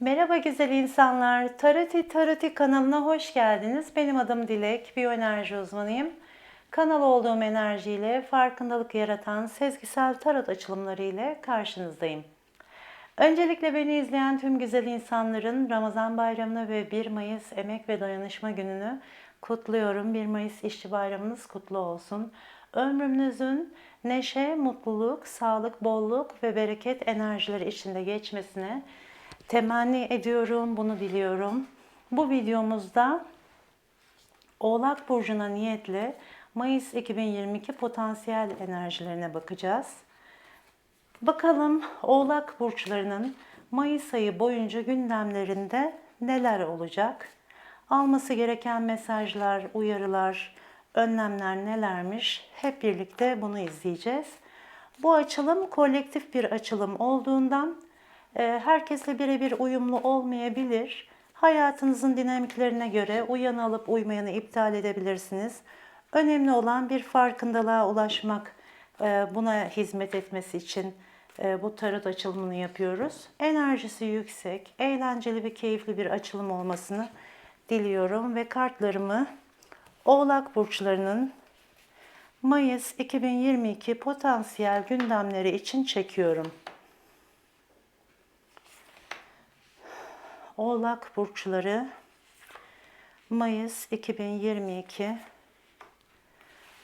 Merhaba güzel insanlar. Taroti Taroti kanalına hoş geldiniz. Benim adım Dilek, biyoenerji uzmanıyım. Kanal olduğum enerjiyle farkındalık yaratan sezgisel tarot açılımları ile karşınızdayım. Öncelikle beni izleyen tüm güzel insanların Ramazan bayramını ve 1 Mayıs Emek ve Dayanışma Günü'nü kutluyorum. 1 Mayıs İşçi Bayramınız kutlu olsun. Ömrünüzün neşe, mutluluk, sağlık, bolluk ve bereket enerjileri içinde geçmesine temenni ediyorum, bunu diliyorum. Bu videomuzda Oğlak Burcu'na niyetle Mayıs 2022 potansiyel enerjilerine bakacağız. Bakalım Oğlak Burçlarının Mayıs ayı boyunca gündemlerinde neler olacak? Alması gereken mesajlar, uyarılar, önlemler nelermiş? Hep birlikte bunu izleyeceğiz. Bu açılım kolektif bir açılım olduğundan herkesle birebir uyumlu olmayabilir. Hayatınızın dinamiklerine göre uyanı alıp uymayanı iptal edebilirsiniz. Önemli olan bir farkındalığa ulaşmak, e, buna hizmet etmesi için e, bu tarot açılımını yapıyoruz. Enerjisi yüksek, eğlenceli ve keyifli bir açılım olmasını diliyorum ve kartlarımı Oğlak burçlarının Mayıs 2022 potansiyel gündemleri için çekiyorum. Oğlak burçları Mayıs 2022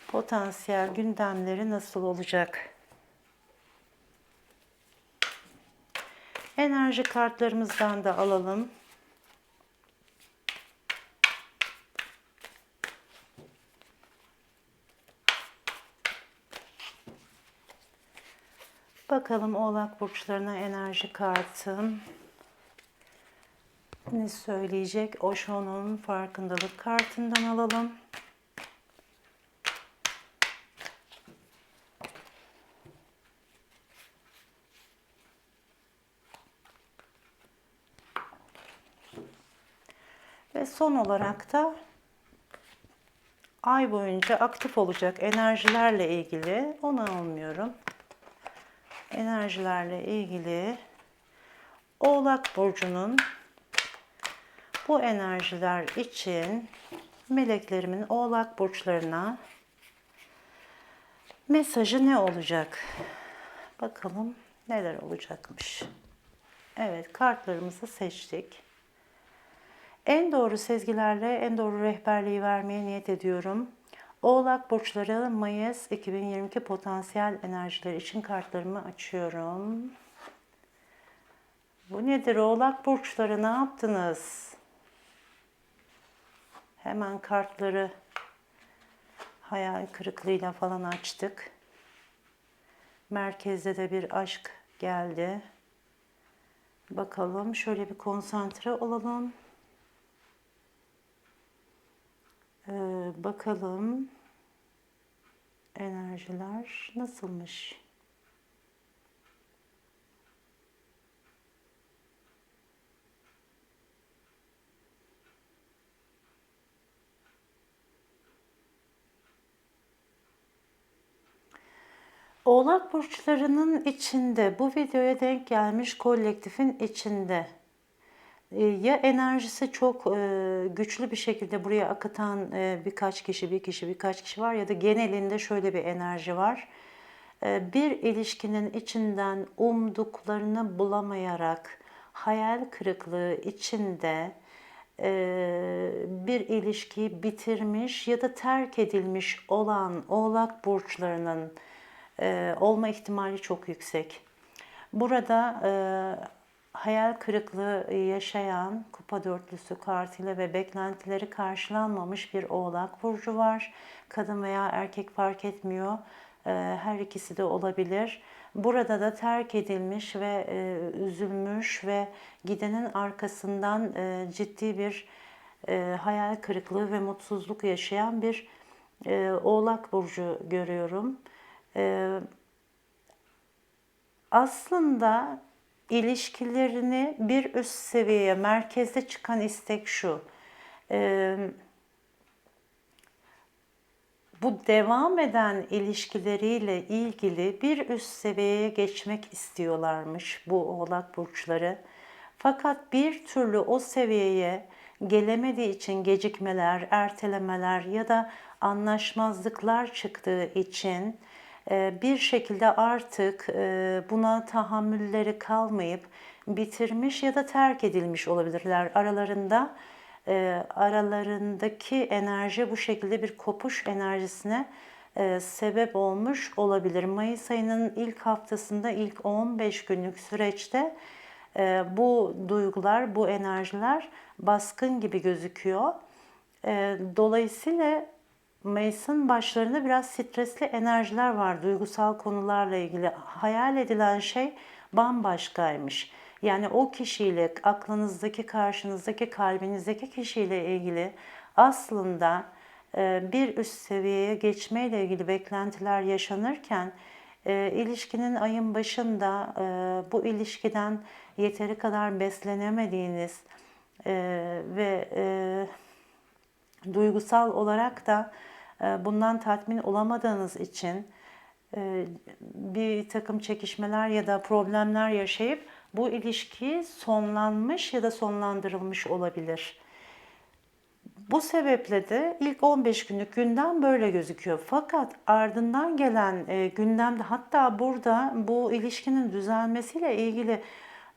potansiyel gündemleri nasıl olacak? Enerji kartlarımızdan da alalım. Bakalım Oğlak burçlarına enerji kartım ne söyleyecek? Osho'nun farkındalık kartından alalım. Ve son olarak da ay boyunca aktif olacak enerjilerle ilgili onu almıyorum. Enerjilerle ilgili Oğlak burcunun bu enerjiler için meleklerimin Oğlak burçlarına mesajı ne olacak? Bakalım neler olacakmış. Evet, kartlarımızı seçtik. En doğru sezgilerle en doğru rehberliği vermeye niyet ediyorum. Oğlak burçları Mayıs 2022 potansiyel enerjiler için kartlarımı açıyorum. Bu nedir Oğlak burçları ne yaptınız? Hemen kartları hayal kırıklığıyla falan açtık. Merkezde de bir aşk geldi. Bakalım şöyle bir konsantre olalım. Ee, bakalım enerjiler nasılmış? Oğlak burçlarının içinde bu videoya denk gelmiş kolektifin içinde e, ya enerjisi çok e, güçlü bir şekilde buraya akıtan e, birkaç kişi, bir kişi, birkaç kişi var ya da genelinde şöyle bir enerji var. Bir ilişkinin içinden umduklarını bulamayarak hayal kırıklığı içinde bir ilişkiyi bitirmiş ya da terk edilmiş olan oğlak burçlarının olma ihtimali çok yüksek. Burada hayal kırıklığı yaşayan kupa dörtlüsü kartıyla ve beklentileri karşılanmamış bir oğlak burcu var. Kadın veya erkek fark etmiyor. Ee, her ikisi de olabilir. Burada da terk edilmiş ve e, üzülmüş ve gidenin arkasından e, ciddi bir e, hayal kırıklığı ve mutsuzluk yaşayan bir oğlak burcu görüyorum. Aslında ilişkilerini bir üst seviyeye, merkezde çıkan istek şu. Ee, bu devam eden ilişkileriyle ilgili bir üst seviyeye geçmek istiyorlarmış bu oğlak burçları. Fakat bir türlü o seviyeye gelemediği için gecikmeler, ertelemeler ya da anlaşmazlıklar çıktığı için bir şekilde artık e, buna tahammülleri kalmayıp bitirmiş ya da terk edilmiş olabilirler aralarında e, aralarındaki enerji bu şekilde bir kopuş enerjisine e, sebep olmuş olabilir. Mayıs ayının ilk haftasında ilk 15 günlük süreçte bu duygular, bu enerjiler baskın gibi gözüküyor. Dolayısıyla Mayıs'ın başlarında biraz stresli enerjiler var duygusal konularla ilgili. Hayal edilen şey bambaşkaymış. Yani o kişiyle, aklınızdaki, karşınızdaki, kalbinizdeki kişiyle ilgili aslında e, bir üst seviyeye geçmeyle ilgili beklentiler yaşanırken e, ilişkinin ayın başında e, bu ilişkiden yeteri kadar beslenemediğiniz ve duygusal olarak da bundan tatmin olamadığınız için bir takım çekişmeler ya da problemler yaşayıp bu ilişki sonlanmış ya da sonlandırılmış olabilir. Bu sebeple de ilk 15 günlük gündem böyle gözüküyor. Fakat ardından gelen e, gündemde hatta burada bu ilişkinin düzelmesiyle ilgili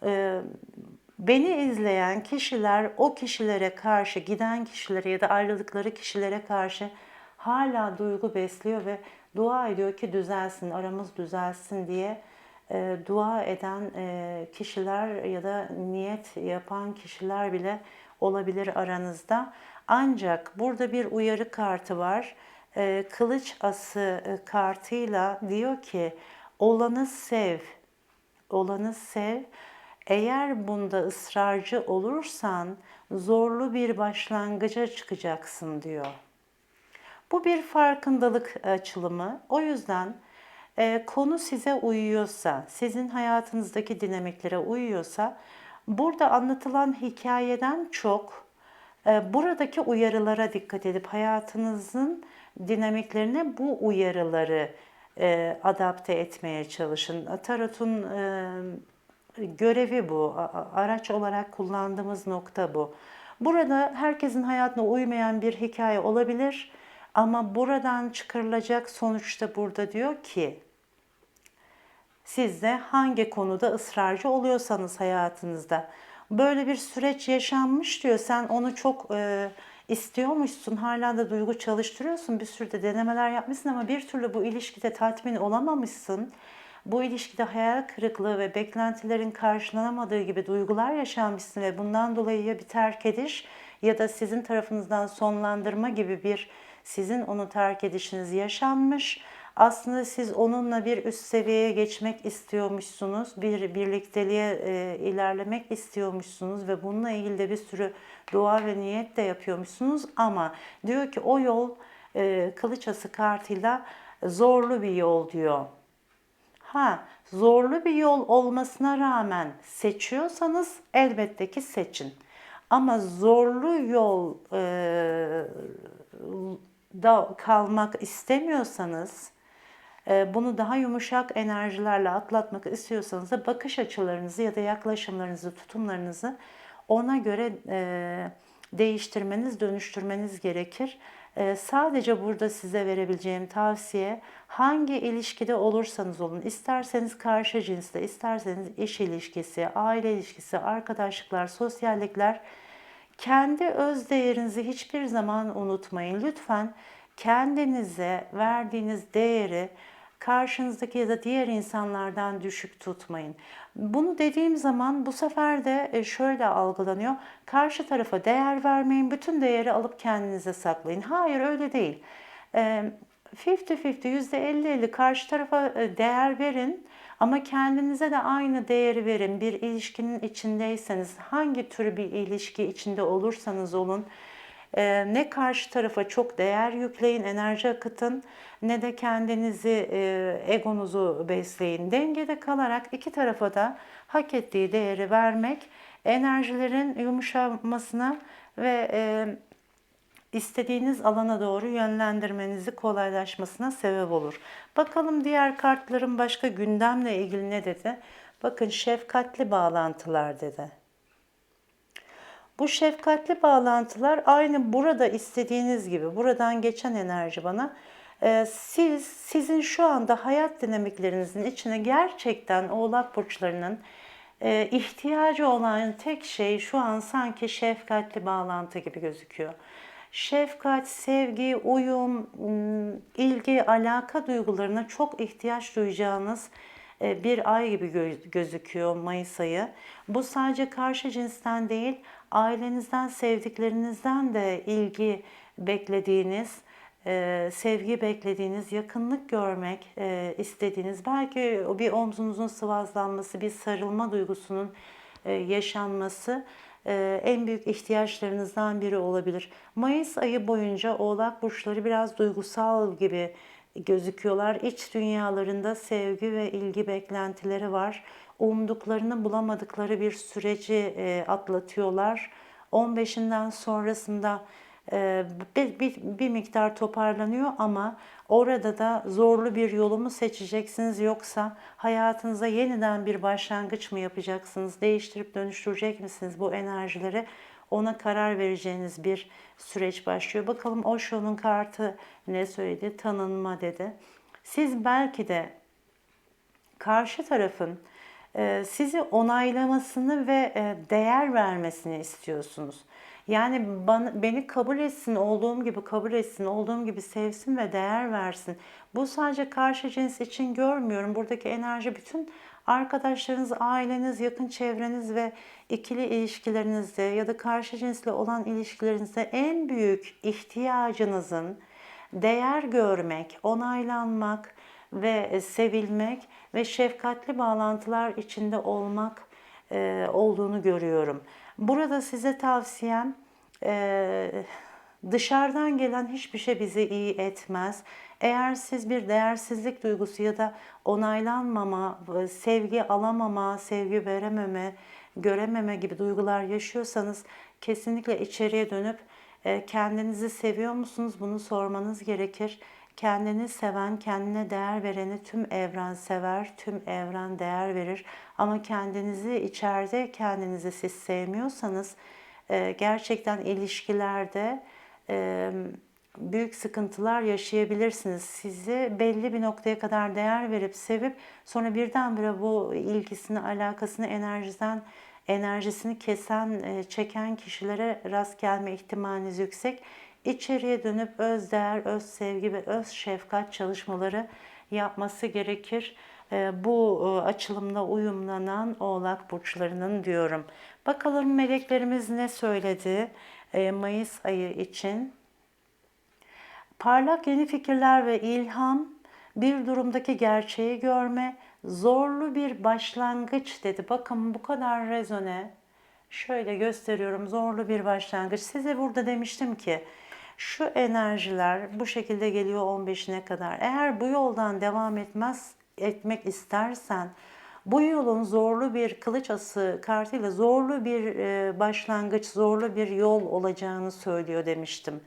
e, beni izleyen kişiler o kişilere karşı giden kişilere ya da ayrılıkları kişilere karşı hala duygu besliyor ve dua ediyor ki düzelsin, aramız düzelsin diye e, dua eden e, kişiler ya da niyet yapan kişiler bile olabilir aranızda. Ancak burada bir uyarı kartı var. E, kılıç ası e, kartıyla diyor ki olanı sev, olanı sev. Eğer bunda ısrarcı olursan zorlu bir başlangıca çıkacaksın diyor. Bu bir farkındalık açılımı. O yüzden e, konu size uyuyorsa, sizin hayatınızdaki dinamiklere uyuyorsa, burada anlatılan hikayeden çok e, buradaki uyarılara dikkat edip hayatınızın dinamiklerine bu uyarıları e, adapte etmeye çalışın. Tarot'un e, görevi bu, araç olarak kullandığımız nokta bu. Burada herkesin hayatına uymayan bir hikaye olabilir ama buradan çıkarılacak sonuçta burada diyor ki siz de hangi konuda ısrarcı oluyorsanız hayatınızda. Böyle bir süreç yaşanmış diyor. Sen onu çok e, istiyormuşsun. Hala da duygu çalıştırıyorsun. Bir sürü de denemeler yapmışsın ama bir türlü bu ilişkide tatmin olamamışsın. Bu ilişkide hayal kırıklığı ve beklentilerin karşılanamadığı gibi duygular yaşanmışsın ve bundan dolayı ya bir terk ediş ya da sizin tarafınızdan sonlandırma gibi bir sizin onu terk edişiniz yaşanmış aslında siz onunla bir üst seviyeye geçmek istiyormuşsunuz, bir birlikteliğe e, ilerlemek istiyormuşsunuz ve bununla ilgili de bir sürü dua ve niyet de yapıyormuşsunuz ama diyor ki o yol e, kılıçası kartıyla zorlu bir yol diyor. Ha, zorlu bir yol olmasına rağmen seçiyorsanız elbette ki seçin. Ama zorlu yol e, da kalmak istemiyorsanız ee, bunu daha yumuşak enerjilerle atlatmak istiyorsanız da bakış açılarınızı ya da yaklaşımlarınızı, tutumlarınızı ona göre e, değiştirmeniz, dönüştürmeniz gerekir. E, sadece burada size verebileceğim tavsiye hangi ilişkide olursanız olun, isterseniz karşı cinsle, isterseniz iş ilişkisi, aile ilişkisi, arkadaşlıklar, sosyallikler, kendi öz değerinizi hiçbir zaman unutmayın. Lütfen kendinize verdiğiniz değeri karşınızdaki ya da diğer insanlardan düşük tutmayın. Bunu dediğim zaman bu sefer de e, şöyle algılanıyor. Karşı tarafa değer vermeyin, bütün değeri alıp kendinize saklayın. Hayır öyle değil. 50-50, %50-50 karşı tarafa e, değer verin ama kendinize de aynı değeri verin. Bir ilişkinin içindeyseniz, hangi tür bir ilişki içinde olursanız olun, e, ne karşı tarafa çok değer yükleyin, enerji akıtın ne de kendinizi, e, egonuzu besleyin. Dengede kalarak iki tarafa da hak ettiği değeri vermek enerjilerin yumuşamasına ve e, istediğiniz alana doğru yönlendirmenizi kolaylaşmasına sebep olur. Bakalım diğer kartların başka gündemle ilgili ne dedi? Bakın şefkatli bağlantılar dedi. Bu şefkatli bağlantılar aynı burada istediğiniz gibi, buradan geçen enerji bana. Ee, siz, sizin şu anda hayat dinamiklerinizin içine gerçekten oğlak burçlarının e, ihtiyacı olan tek şey şu an sanki şefkatli bağlantı gibi gözüküyor. Şefkat, sevgi, uyum, ım, ilgi, alaka duygularına çok ihtiyaç duyacağınız e, bir ay gibi gö- gözüküyor Mayıs ayı. Bu sadece karşı cinsten değil, ailenizden, sevdiklerinizden de ilgi beklediğiniz, e, sevgi beklediğiniz, yakınlık görmek e, istediğiniz, belki bir omzunuzun sıvazlanması, bir sarılma duygusunun yaşanması en büyük ihtiyaçlarınızdan biri olabilir. Mayıs ayı boyunca Oğlak burçları biraz duygusal gibi gözüküyorlar. İç dünyalarında sevgi ve ilgi beklentileri var. Umduklarını bulamadıkları bir süreci e, atlatıyorlar. 15'inden sonrasında e, bir, bir, bir miktar toparlanıyor ama orada da zorlu bir yolu mu seçeceksiniz yoksa hayatınıza yeniden bir başlangıç mı yapacaksınız? Değiştirip dönüştürecek misiniz bu enerjileri? Ona karar vereceğiniz bir süreç başlıyor. Bakalım Osho'nun kartı ne söyledi? Tanınma dedi. Siz belki de karşı tarafın e, sizi onaylamasını ve e, değer vermesini istiyorsunuz. Yani bana, beni kabul etsin, olduğum gibi kabul etsin, olduğum gibi sevsin ve değer versin. Bu sadece karşı cins için görmüyorum. Buradaki enerji bütün arkadaşlarınız, aileniz, yakın çevreniz ve ikili ilişkilerinizde ya da karşı cinsle olan ilişkilerinizde en büyük ihtiyacınızın değer görmek, onaylanmak ve sevilmek ve şefkatli bağlantılar içinde olmak e, olduğunu görüyorum. Burada size tavsiyem e, dışarıdan gelen hiçbir şey bizi iyi etmez. Eğer siz bir değersizlik duygusu ya da onaylanmama, e, sevgi alamama, sevgi verememe, görememe gibi duygular yaşıyorsanız kesinlikle içeriye dönüp e, kendinizi seviyor musunuz bunu sormanız gerekir. Kendini seven, kendine değer vereni tüm evren sever, tüm evren değer verir. Ama kendinizi içeride kendinizi siz sevmiyorsanız e, gerçekten ilişkilerde e, büyük sıkıntılar yaşayabilirsiniz. Sizi belli bir noktaya kadar değer verip sevip sonra birdenbire bu ilgisini, alakasını, enerjiden enerjisini kesen, e, çeken kişilere rast gelme ihtimaliniz yüksek. İçeriye dönüp öz değer, öz sevgi ve öz şefkat çalışmaları yapması gerekir. E, Bu e, açılımla uyumlanan oğlak burçlarının diyorum. Bakalım meleklerimiz ne söyledi e, Mayıs ayı için. Parlak yeni fikirler ve ilham, bir durumdaki gerçeği görme, zorlu bir başlangıç dedi. Bakın bu kadar rezone. Şöyle gösteriyorum zorlu bir başlangıç. Size burada demiştim ki şu enerjiler bu şekilde geliyor 15'ine kadar. Eğer bu yoldan devam etmez etmek istersen bu yolun zorlu bir kılıç ası kartıyla zorlu bir e, başlangıç, zorlu bir yol olacağını söylüyor demiştim.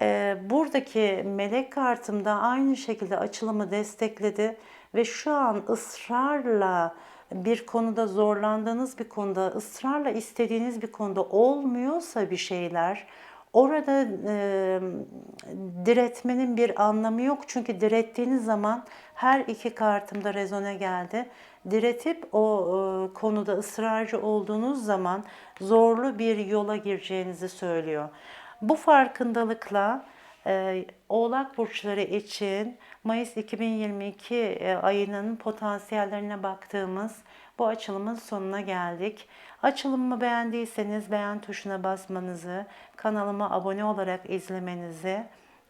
E, buradaki melek kartımda aynı şekilde açılımı destekledi ve şu an ısrarla bir konuda zorlandığınız bir konuda, ısrarla istediğiniz bir konuda olmuyorsa bir şeyler, orada e, diretmenin bir anlamı yok. Çünkü direttiğiniz zaman her iki kartımda rezone geldi. Diretip o e, konuda ısrarcı olduğunuz zaman zorlu bir yola gireceğinizi söylüyor. Bu farkındalıkla e, Oğlak burçları için Mayıs 2022 e, ayının potansiyellerine baktığımız bu açılımın sonuna geldik. Açılımımı beğendiyseniz beğen tuşuna basmanızı, kanalıma abone olarak izlemenizi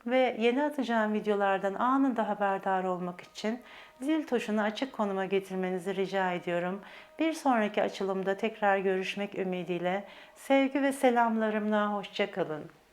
ve yeni atacağım videolardan anında haberdar olmak için zil tuşunu açık konuma getirmenizi rica ediyorum. Bir sonraki açılımda tekrar görüşmek ümidiyle sevgi ve selamlarımla hoşçakalın.